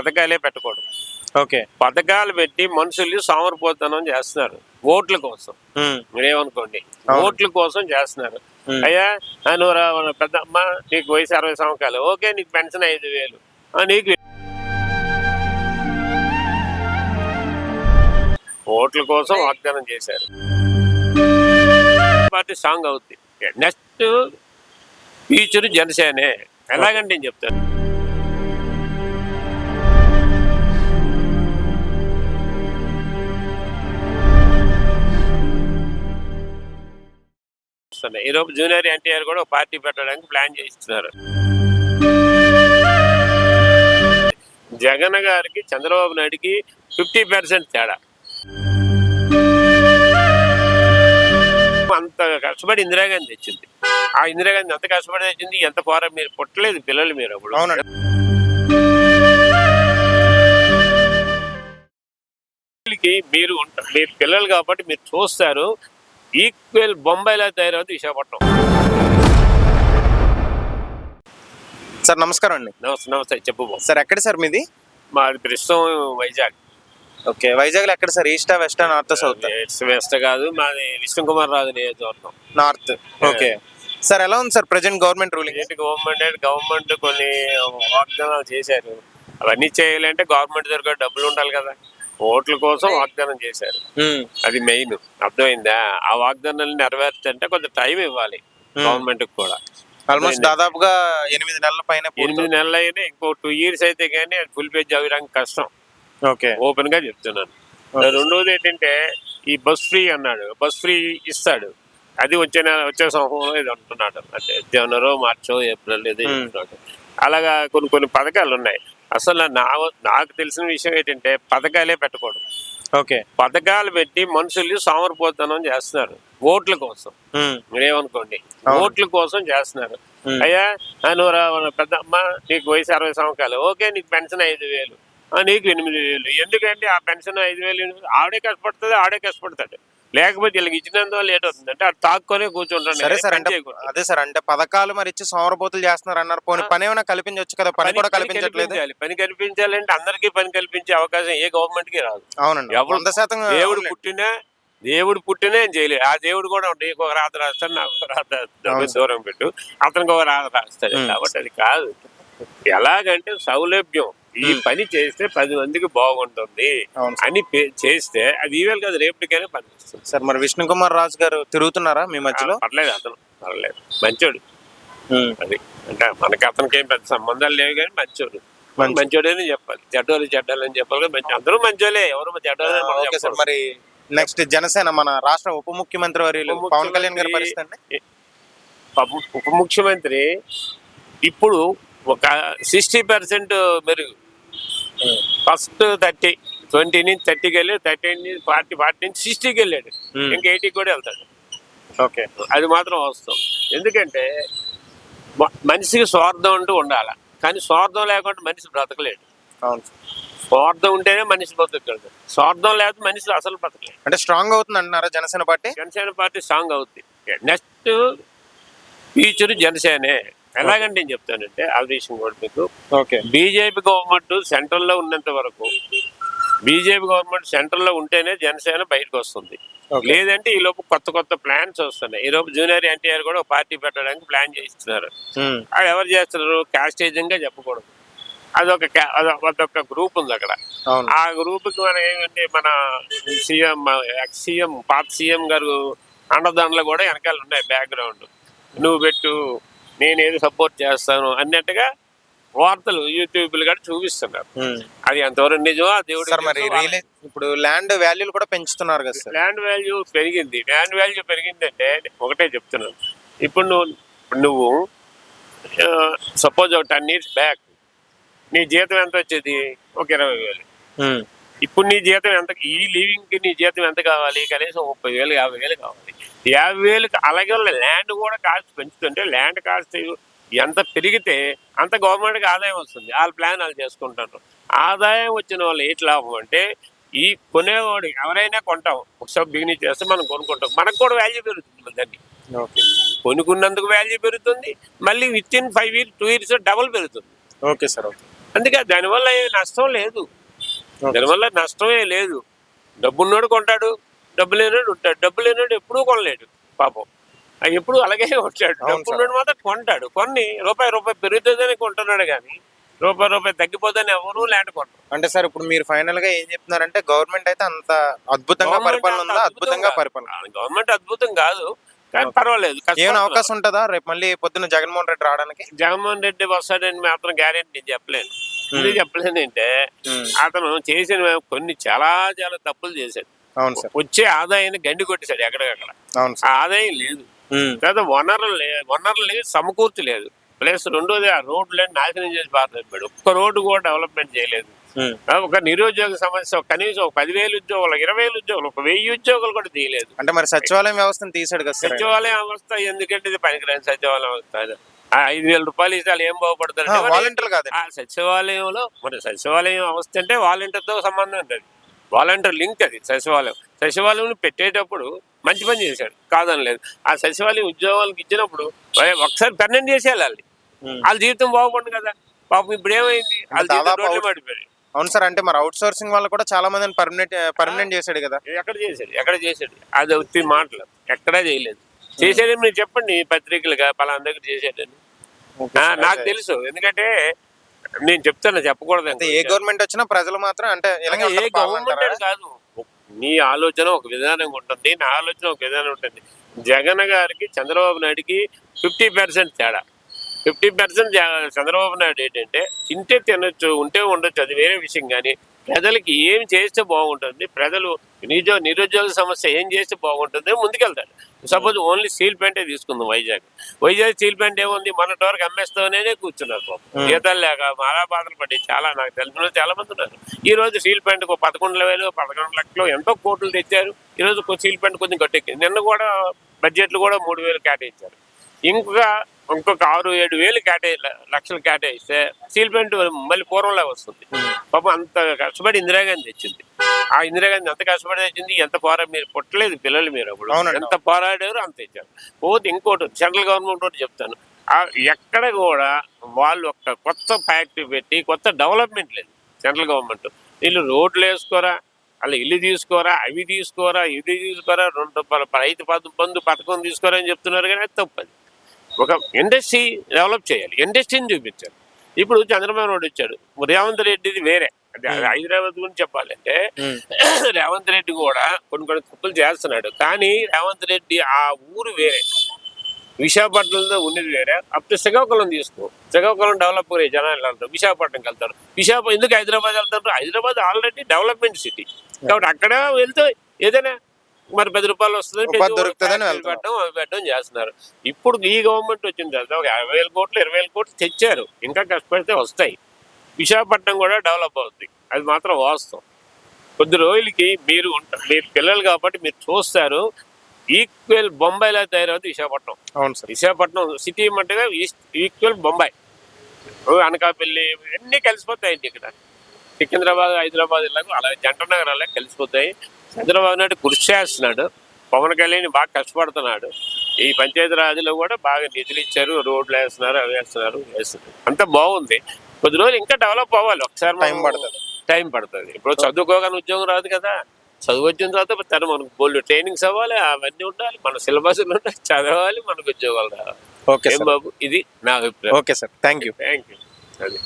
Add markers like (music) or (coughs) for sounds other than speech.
పథకాలే పెట్టకూడదు. ఓకే. పథకాలు పెట్టి మనుషుల్ని సోమరిపోతనం చేస్తున్నారు. ఓట్ల కోసం. మీరేమనుకోండి. ఓట్ల కోసం చేస్తున్నారు. అయ్యా నువ్వు రా మన పెద్ద అమ్మ నీకు వయసు అరవై సంవత్సరాలు. ఓకే నీకు పెన్షన్ ఐదు వేలు. నీకు ఓట్ల కోసం వాగ్దానం చేశారు. పార్టీ సాంగ్ అవుద్ది. నెక్స్ట్ ఫ్యూచర్ జనసేనే. ఎలాగంటే నేను చెప్తాను. వస్తున్నాయి. ఈరోజు జూనియర్ ఎన్టీఆర్ కూడా పార్టీ పెట్టడానికి ప్లాన్ చేస్తున్నారు. జగన్ గారికి చంద్రబాబు నాయుడుకి ఫిఫ్టీ పర్సెంట్ తేడా. అంత కష్టపడి ఇందిరాగాంధీ తెచ్చింది ఆ ఇందిరాగాంధీ ఎంత కష్టపడి తెచ్చింది ఎంత పోరా మీరు పుట్టలేదు పిల్లలు మీరు అప్పుడు మీరు ఉంట- మీరు పిల్లలు కాబట్టి మీరు చూస్తారు ఈక్వల్ బొంబాయిలో తయారవుతుంది విశాఖపట్నం. సార్ నమస్కారం అండి. నమస్తే నమస్తే చెప్పు బాబు. సార్ ఎక్కడ సార్ మీది? మాది ప్రస్తుతం వైజాగ్. ఓకే వైజాగ్లో ఎక్కడ సార్? ఈస్టా వెస్టా నార్త్ సౌత్? వెస్ట్ వెస్ట్ కాదు మాది విష్ణు కుమార్ రాజు నియోజకవర్గం. నార్త్. ఓకే. సార్ ఎలా ఉంది సార్ ప్రజెంట్ గవర్నమెంట్ రూలింగ్? ఏంటి గవర్నమెంట్ గవర్నమెంట్ కొన్ని వాగ్దానాలు చేశారు. అవన్నీ చేయాలంటే గవర్నమెంట్ దగ్గర డబ్బులు ఉండాలి కదా. ఓట్ల కోసం వాగ్దానం చేశారు. అది మెయిన్. అర్థమైందా? ఆ వాగ్దానాలు నెరవేర్చంటే కొంచెం టైం ఇవ్వాలి గవర్నమెంట్ కూడా. ఆల్మోస్ట్ దాదాపుగా ఎనిమిది నెలల పైన ఎనిమిది నెలలు అయినా ఇంకో టూ ఇయర్స్ అయితే కానీ అది ఫుల్ పేజ్ అవ్వడానికి కష్టం. ఓకే. ఓపెన్గా చెప్తున్నాను రెండోది ఏంటంటే ఈ బస్ ఫ్రీ అన్నాడు. బస్ ఫ్రీ ఇస్తాడు. అది వచ్చే నెల వచ్చే సంవత్సరంలో ఇది అంటున్నాడు. అంటే జనవరి మార్చో ఏప్రిల్ ఇది Hmm. అలాగా కొన్ని కొన్ని పథకాలు ఉన్నాయి. అసలు నా నాకు తెలిసిన విషయం ఏంటంటే పథకాలే పెట్టకూడదు. ఓకే. పథకాలు పెట్టి మనుషుల్ని సోమరిపోతనం చేస్తున్నారు. ఓట్ల కోసం. మీరేమనుకోండి. ఓట్ల కోసం చేస్తున్నారు. అయ్యా నువ్వు పెద్ద అమ్మ నీకు వయసు అరవై సంవత్సరాలు. ఓకే నీకు పెన్షన్ ఐదు వేలు. నీకు ఎనిమిది వేలు. ఎందుకంటే ఆ పెన్షన్ ఐదు వేలు ఆవిడే కష్టపడుతుంది ఆవిడే కష్టపడతాడు. లేకపోతే వీళ్ళకి ఇచ్చినందువల్ల లేట్ అవుతుంది. అంటే అది తాక్కునే కూర్చుంటాను సరే సార్ అంటే. అదే సార్ అంటే పథకాలు మరి ఇచ్చి సోమరపోతులు చేస్తున్నారు అన్నారు. పోనీ. పని ఏమైనా కల్పించవచ్చు కదా? పని కూడా కల్పించట్లేదు. కల్పించాలి. పని కల్పించాలంటే అందరికీ పని కల్పించే అవకాశం ఏ గవర్నమెంట్కి రాదు. అవునండి. వంద శాతం దేవుడు. పుట్టినా దేవుడు పుట్టినా ఏం చేయలేదు. ఆ దేవుడు కూడా నీకు ఒక రాత రాస్తాడు నాకు ఒక రాత. దూరం పెట్టు. అతనికి ఒక రాత రాస్తాడు. కాబట్టి అది కాదు. ఎలాగంటే సౌలభ్యం. ఈ. పని చేస్తే పది మందికి బాగుంటుంది. అని చేస్తే అది ఈవేళ కాదు రేపటికైనా పనిచేస్తుంది సార్ మరి విష్ణు కుమార్ రాజు గారు తిరుగుతున్నారా మీ మధ్యలో పర్లేదు అతను పర్లేదు మంచోడు. అది అంటే మనకి అతనికి ఏం పెద్ద సంబంధాలు లేవు కానీ మంచోడు మంచి- మంచోడని చెప్పాలి చెడ్డోళ్ళు చెడ్డోళ్ళు అని చెప్పాలి మంచి అందరూ మంచోలే ఎవరు చెడ్డోళ్ళు. మరి నెక్స్ట్ జనసేన మన రాష్ట్ర ఉప ముఖ్యమంత్రి వర్యులు పవన్ కళ్యాణ్ గారి పరిస్థితి ఉప ముఖ్యమంత్రి ఇప్పుడు ఒక సిక్స్టీ పర్సెంట్ మెరుగు ఫస్ట్ థర్టీ ట్వంటీ నుంచి థర్టీకి వెళ్ళి థర్టీ నుంచి ఫార్టీ ఫార్టీ నుంచి సిక్స్టీకి వెళ్ళాడు. ఇంకా ఎయిటీకి కూడా వెళ్తాడు. ఓకే. అది మాత్రం వాస్తవం. ఎందుకంటే మనిషికి స్వార్థం అంటూ ఉండాలి? కానీ స్వార్థం లేకుండా మనిషి బ్రతకలేడు. అవును. స్వార్థం ఉంటేనే మనిషి బ్రతకగలడు స్వార్థం లేకపోతే మనిషి అసలు బ్రతకలేడు. అంటే స్ట్రాంగ్ అవుతుంది అంటున్నారా Janasena party? Janasena party strong అవుద్ది. నెక్స్ట్ ఫ్యూచర్ జనసేనే. ఎలాగంటే నేను చెప్తానంటే ఆ విషయం కూడా మీకు. ఓకే. బీజేపీ గవర్నమెంట్ సెంట్రల్లో ఉన్నంత వరకు బీజేపీ గవర్నమెంట్ సెంట్రల్లో ఉంటేనే జనసేన బయటకు వస్తుంది. లేదంటే ఈ లోపు కొత్త కొత్త ప్లాన్స్ వస్తున్నాయి. ఈ లోపు జూనియర్ ఎన్టీఆర్ కూడా పార్టీ పెట్టడానికి ప్లాన్ చేస్తున్నారు. అది ఎవరు చేస్తున్నారు? క్యాస్టేజింగ్గా చెప్పకూడదు. అదొక అదొక గ్రూప్ ఉంది అక్కడ. ఆ గ్రూప్కి మన ఏమంటే మన సీఎం ఎక్స్ సీఎం పాత సీఎం గారు అండదండలు కూడా వెనకాల ఉన్నాయి బ్యాక్గ్రౌండ్. నువ్వు పెట్టు నేను ఏది సపోర్ట్ చేస్తాను అన్నట్టుగా వార్తలు యూట్యూబ్లు కూడా చూపిస్తున్నారు. అది ఎంతవరకు నిజమా దేవుడు మరి ఇప్పుడు ల్యాండ్ వాల్యూలు కూడా పెంచుతున్నారు కదా ల్యాండ్ వాల్యూ పెరిగింది. ల్యాండ్ వాల్యూ పెరిగిందంటే ఒకటే చెప్తున్నాను. ఇప్పుడు నువ్వు నువ్వు సపోజ్ ఒక టెన్ ఇయర్స్ బ్యాక్ నీ జీతం ఎంత వచ్చేది? ఒక ఇరవై వేలు. ఇప్పుడు నీ జీతం ఎంత ఈ లివింగ్కి నీ జీతం ఎంత కావాలి? కనీసం ముప్పై వేలు యాభై వేలు కావాలి. యాభై వేలు అలాగే ల్యాండ్ కూడా కాస్ట్ పెంచుతుంటే ల్యాండ్ కాస్ట్ ఎంత పెరిగితే అంత గవర్నమెంట్కి ఆదాయం వస్తుంది. వాళ్ళ ప్లాన్ వాళ్ళు చేసుకుంటారు. ఆదాయం వచ్చిన వాళ్ళు ఏంటి లాభం అంటే ఈ కొనేవాడు ఎవరైనా కొంటాం. ఒకసారి బిగినింగ్ చేస్తే మనం కొనుక్కుంటాం. మనకు కూడా వాల్యూ పెరుగుతుంది దాన్ని ఓకే. కొనుక్కున్నందుకు వాల్యూ పెరుగుతుంది. మళ్ళీ within five years two years double పెరుగుతుంది. Okay sir okay. అందుకే దానివల్ల ఏ నష్టం లేదు. దానివల్ల నష్టమే లేదు. డబ్బున్నోడు కొంటాడు. డబ్బు లేనోడు ఉంటాడు. డబ్బు లేనోడు ఎప్పుడూ కొనలేడు. పాపం. ఎప్పుడు అలాగే ఉంటాడు. డబ్బు ఉన్నోడు మాత్రం కొంటాడు. కొన్ని రూపాయి రూపాయి పెరుగుతుందని కొంటున్నాడు కానీ రూపాయి రూపాయి తగ్గిపోతుందని ఎవరూ ల్యాండ్ కొంటారు అంటే సార్ ఇప్పుడు మీరు ఫైనల్గా ఏం చెప్తున్నారంటే గవర్నమెంట్ అయితే అంత అద్భుతంగా పరిపాలన ఉందా? అద్భుతంగా పరిపాలన గవర్నమెంట్ అద్భుతం కాదు. కానీ పర్వాలేదు. ఏమైనా. అవకాశం ఉంటుందా? రేపు మళ్ళీ పొద్దున్న జగన్మోహన్ రెడ్డి రావడానికి? జగన్మోహన్ రెడ్డి వస్తాడని మాత్రం గ్యారెంటీ నేను చెప్పలేను. చెప్పలేనంటే ఉమ్. అతను చేసిన కొన్ని చాలా చాలా తప్పులు చేశాడు. అవును సార్. వచ్చే ఆదాయాన్ని గండి కొట్టేశాడు ఎక్కడికక్కడ. అవును సార్. ఆదాయం లేదు. తర్వాత వనరులు వనరులు లేదు. సమకూర్చలేదు ప్లస్ రెండోది ఆ రోడ్లని నాశనం చేసి పారేసాడు ఒక్క రోడ్డు కూడా డెవలప్మెంట్ చేయలేదు. ఒక నిరుద్యోగ సమస్య కనీసం ఒక పదివేలు ఉద్యోగులు ఇరవై వేలు ఉద్యోగులు ఒక వెయ్యి ఉద్యోగులు కూడా తీయలేదు. అంటే మరి సచివాలయం వ్యవస్థను తీసాడు కదా. సచివాలయం అవస్థ ఎందుకంటే ఇది పనికిరాని సచివాలయం ఆ ఐదు వేల రూపాయలు ఇస్తే ఏం బాగుపడతారు వాలంటీర్లు కాదండి ఆ సచివాలయంలో మరి సచివాలయం అవస్థ అంటే వాలంటీర్తో సంబంధం ఉంటుంది వాలంటీర్ లింక్ అది సచివాలయం. సచివాలయం పెట్టేటప్పుడు మంచి పని చేశాడు. కాదని లేదు. ఆ సచివాలయం ఉద్యోగాలకు ఇచ్చినప్పుడు ఒకసారి పన్నెండు చేసి వెళ్ళాలి. వాళ్ళ జీవితం బాగుపడు కదా. పాపం ఇప్పుడు ఏమైంది? వాళ్ళ జీవితం అవును సార్ అంటే మరి అవుట్ సోర్సింగ్ వాళ్ళు కూడా చాలా మందిని పర్మనెంట్ పర్మనెంట్ చేశాడు కదా. ఎక్కడ చేశాడు? ఎక్కడ చేశాడు? అది వచ్చి మాటలు. ఎక్కడా చేయలేదు. చేసేది మీరు చెప్పండి పత్రికలుగా పలానా దగ్గర చేసేటని ఆ, నాకు తెలుసు. ఎందుకంటే నేను చెప్తాను చెప్పకూడదు ఏ గవర్నమెంట్ వచ్చినా ప్రజలు మాత్రం అంటే ఏ గవర్నమెంట్? కాదు. నీ ఆలోచన ఒక విధానం ఉంటుంది నా ఆలోచన ఒక విధానం ఉంటుంది. జగన్ గారికి చంద్రబాబు నాయుడికి ఫిఫ్టీ పర్సెంట్ తేడా. ఫిఫ్టీ పర్సెంట్ చంద్రబాబు నాయుడు ఏంటంటే తింటే తినొచ్చు ఉంటే ఉండొచ్చు అది వేరే విషయం కానీ ప్రజలకి ఏం చేస్తే బాగుంటుంది ప్రజలు నిరుద్యోగ నిరుద్యోగ సమస్య ఏం చేస్తే బాగుంటుంది? ముందుకెళ్తాడు. సపోజ్ ఓన్లీ స్టీల్ ప్లాంటే తీసుకుందాం వైజాగ్. వైజాగ్ స్టీల్ ప్లాంట్ ఏముంది? మన వరకు అమ్మేస్తామనే కూర్చున్నారు పాపం. జీతాలు లేక మారా బాధలు పడి చాలా నాకు తెలిసిన చాలా మంది ఉన్నారు. ఈ రోజు స్టీల్ ప్లాంట్ ఒక పదకొండు వేలు పదకొండు లక్షలు ఎంతో కోట్లు తెచ్చారు. ఈ రోజు స్టీల్ ప్లాంట్ కొంచెం గట్టెక్కింది. నిన్న కూడా బడ్జెట్లు కూడా మూడు వేలు కేటాయించారు ఇంకొక ఇంకొక ఆరు ఏడు వేలు కేటాయి లక్షలు కేటాయిస్తే స్టీల్ ప్లాంట్ మళ్ళీ పూర్వంలో వస్తుంది. పాపం అంత కష్టపడి ఇందిరాగాంధీ తెచ్చింది. ఆ ఇందిరాగాంధీ ఎంత కష్టపడి తెచ్చింది ఎంత పోరా మీరు పుట్టలేదు పిల్లలు మీరు అప్పుడు. ఎంత పోరాడారు అంత ఇచ్చారు పోతే ఇంకోటి సెంట్రల్ గవర్నమెంట్ ఒకటి చెప్తాను. ఎక్కడ కూడా వాళ్ళు ఒక కొత్త ఫ్యాక్టరీ పెట్టి కొత్త డెవలప్మెంట్ లేదు సెంట్రల్ గవర్నమెంట్. వీళ్ళు రోడ్లు వేసుకోరా అలా ఇల్లు తీసుకోరా అవి తీసుకోరా ఇది తీసుకోరా రెండు రైతు పద- బంధు పథకం తీసుకోరా అని చెప్తున్నారు కానీ అది తప్పది ఒక ఇండస్ట్రీ డెవలప్ చేయాలి. ఇండస్ట్రీని చూపించాలి. ఇప్పుడు చంద్రబాబు నాయుడు వచ్చాడు. రేవంత్ రెడ్డిది వేరే. హైదరాబాద్ గురించి చెప్పాలంటే. (coughs) రేవంత్ రెడ్డి కూడా కొన్ని కొన్ని తప్పులు చేస్తున్నాడు. కానీ రేవంత్ రెడ్డి ఆ ఊరు వేరే. విశాఖపట్నంలో ఉన్నది వేరే. అప్పుడు శ్రీకాకుళం తీసుకో. శ్రీకాకుళం డెవలప్ అయ్యే జనాలు వెళ్తారు విశాఖపట్నంకి వెళ్తారు. విశాఖ ఎందుకు హైదరాబాద్ వెళ్తారు? హైదరాబాద్ ఆల్రెడీ డెవలప్మెంట్ సిటీ కాబట్టి అక్కడ వెళ్తే ఏదైనా మరి పది రూపాయలు వస్తుంది. పెట్టడం అవి పెట్టడం చేస్తున్నారు. ఇప్పుడు ఈ గవర్నమెంట్ వచ్చిన తర్వాత ఒక యాభై వేల కోట్లు ఇరవై వేల కోట్లు తెచ్చారు. ఇంకా కష్టపడితే వస్తాయి. విశాఖపట్నం కూడా డెవలప్ అవుతుంది అది మాత్రం వాస్తవం. కొద్ది రోజులకి మీరు ఉంటా- మీరు పిల్లలు కాబట్టి మీరు చూస్తారు ఈక్వల్ బొంబాయిలో తయారవుతుంది విశాఖపట్నం. అవును సార్. విశాఖపట్నం సిటీ మట్టుగా ఈస్ట్ ఈక్వల్ బొంబాయి. అనకాపల్లి అన్నీ కలిసిపోతాయండి ఇక్కడ. సికింద్రాబాద్ హైదరాబాద్ ఇలాగ అలాగే జంట నగరాలే కలిసిపోతాయి. చంద్రబాబు నాయుడు కృషి చేస్తున్నాడు. పవన్ కళ్యాణ్ బాగా కష్టపడుతున్నాడు. ఈ పంచాయతీ రాజులో కూడా బాగా నిధులు ఇచ్చారు. రోడ్లు వేస్తున్నారు అవి వేస్తున్నారు వేస్తున్నారు. అంతా బాగుంది. కొద్ది రోజులు ఇంకా డెవలప్ అవ్వాలి. ఒకసారి టైం పడుతుంది. టైం పడుతుంది. ఇప్పుడు చదువుకోగానే ఉద్యోగం రాదు కదా. చదువు వచ్చిన తర్వాత తను మనకు బోల్డ్ ట్రైనింగ్స్ అవ్వాలి అవన్నీ ఉండాలి మన సిలబస్ ఉండాలి చదవాలి మనకు ఉద్యోగాలు రావాలి. ఓకే బాబు? ఇది నా అభిప్రాయం. Okay sir thank you thank you అది.